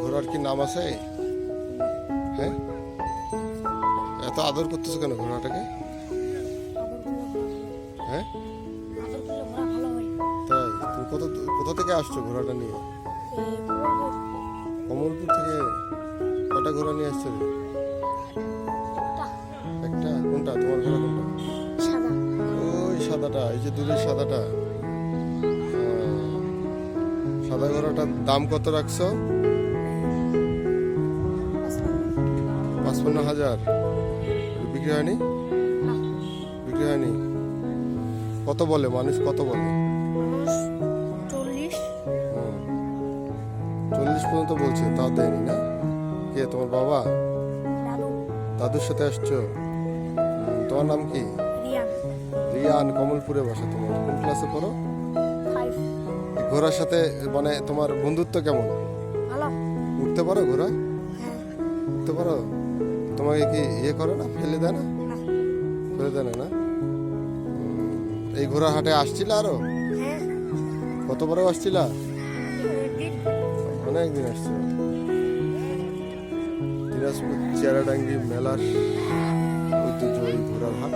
ঘোড়ার কি নাম আছে? হ্যাঁ? এত আদর করতেছো কেন ঘোড়াটাকে? হ্যাঁ? তাই? তুমি কত কোথা থেকে আসছো ঘোড়াটা নিয়ে? কমলপুর থেকে কটা ঘোড়া নিয়ে আসছো রে? একটা কোনটা? তোমার ঘোড়া কোনটা? ওই সাদাটা এই যে দূরের সাদাটা। সাদা ঘোড়াটার দাম কত রাখছো? পাঁচপান্ন হাজার। বিক্রি হয়নি? বিক্রি হয়নি? কত বলে? মানুষ কত বলে? চল্লিশ। পর্যন্ত বলছে তাও দেয়নি না? কে তোমার বাবা? দাদুর সাথে আসছো? তোমার নাম কি? রিয়ান। রিয়ান কমলপুরে বাসা তোমার কোন ক্লাসে পড়ো? ঘোড়ার সাথে মানে তোমার বন্ধুত্ব কেমন? ভালো। উঠতে পারো ঘোড়া হ্যাঁ। উঠতে পারো? তোমাকে কি ইয়ে করে না? ফেলে দেয় না? ফেলে দেয় না এই ঘোড়া হাটে আসছিল আরও? হ্যাঁ। কতবারও আসছিলা? দিন অনেক দিন আসছে। দিনাজপুর চেরাডাঙ্গি মেলার ঐতিহ্যবাহী ঘোড়ার হাট।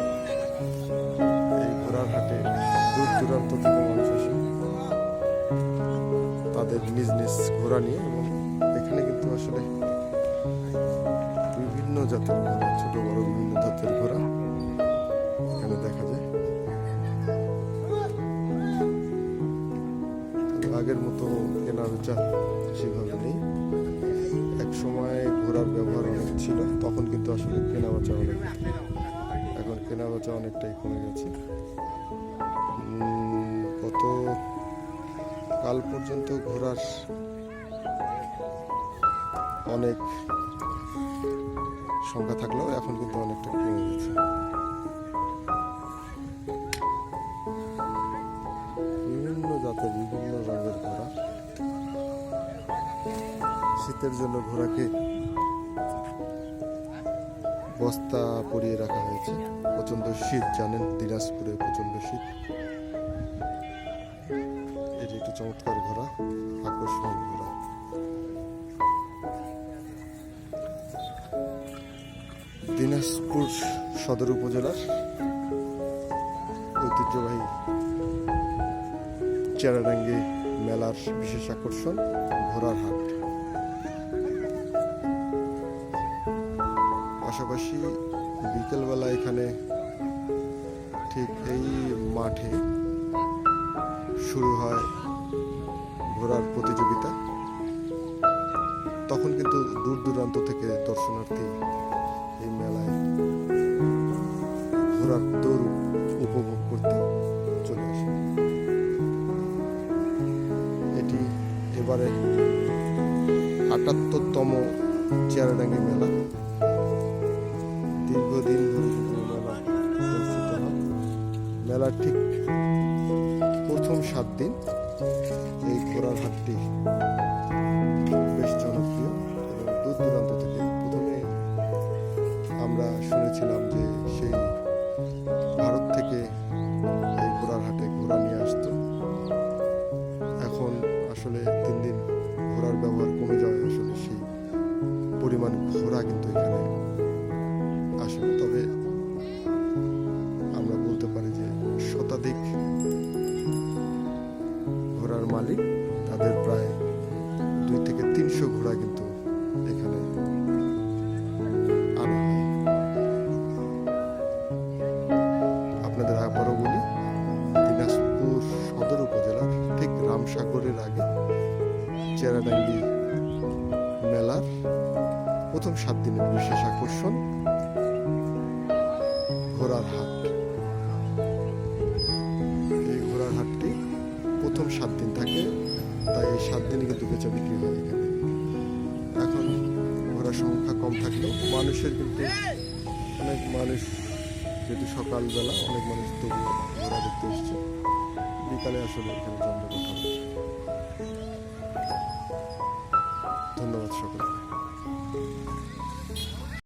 এই ঘোড়ার হাটে দূর দূরান্ত থেকে মানুষ আসে। তাদের নিজ নিজ ঘোড়া নিয়ে এবং এখানে কিন্তু আসলে বিভিন্ন জাতের ঘোড়া, ছোট, বড়, বিভিন্ন জাতের ঘোড়া এখানে দেখা যায়। আগের মতো কেনা বেচা সেভাবে নেই। এক সময় ঘোড়ার ব্যবহার অনেক ছিল, তখন কিন্তু আসলে কেনা বেচা অনেক বেচা অনেকটাই কমে গেছে। গত কাল পর্যন্ত ঘোরার অনেক সংখ্যা থাকলেও এখন কিন্তু অনেকটা কমে গেছে। বিভিন্ন জাতের, বিভিন্ন রঙের ঘোড়া। শীতের জন্য ঘোড়াকে বস্তা পরিয়ে রাখা হয়েছে। প্রচণ্ড শীত, জানেন? দিনাজপুরে প্রচণ্ড শীত। এটি একটি চমৎকার ঘোড়া, আকর্ষণীয় ঘোড়া। দিনাজপুর সদর উপজেলার ঐতিহ্যবাহী চেরাডাঙ্গি মেলার বিশেষ আকর্ষণ ঘোড়ার হাট। পাশাপাশি বিকেলবেলা এখানে ঠিক এই মাঠে শুরু হয় ঘোড়ার প্রতিযোগিতা। তখন কিন্তু দূর দূরান্ত থেকে দর্শনার্থী এই মেলায় ঘোড়ার দৌড় উপভোগ করতে চলে আসে। এটি এবারে আটাত্তরতম চেয়ারডাঙ্গি মেলা। দীর্ঘদিন ধরে মেলা অনুষ্ঠিত হয় মেলার ঠিক প্রথম সাত দিন এই ঘোড়ার হাটটি বেশ জনপ্রিয় এবং দূর দূরান্ত থেকে প্রথমে আমরা শুনেছিলাম যে সেই ভারত থেকে এই ঘোড়ার হাটে ঘোড়া নিয়ে আসতো এখন আসলে দিন দিন ঘোড়ার ব্যবহার কমে যাওয়ায় আসলে সেই পরিমাণ ঘোড়া কিন্তু এখানে। তবে আমরা বলতে পারি যে শতাধিক ঘোড়ার মালিক, তাদের প্রায় দুই থেকে তিনশো ঘোড়া কিন্তু এখানে আপনাদের আবারও বলি, দিনাজপুর সদর উপজেলার ঠিক রামসাগরের আগে চেরাডাঙ্গি মেলার প্রথম সাত দিনের বিশেষ আকর্ষণ ঘোড়ার হাট। এই ঘোড়ার হাটটি প্রথম সাত দিন থাকে, তাই এই সাত দিনই কিন্তু বেচা বিক্রি হয় এখানে। এখন ঘোড়ার সংখ্যা কম থাকলেও মানুষের কিন্তু অনেক মানুষ যেহেতু সকালবেলা অনেক মানুষ তবু ঘোড়া দেখতে এসছে। বিকালে আসলে এখানে জমজমাট হবে ধন্যবাদ সকলকে।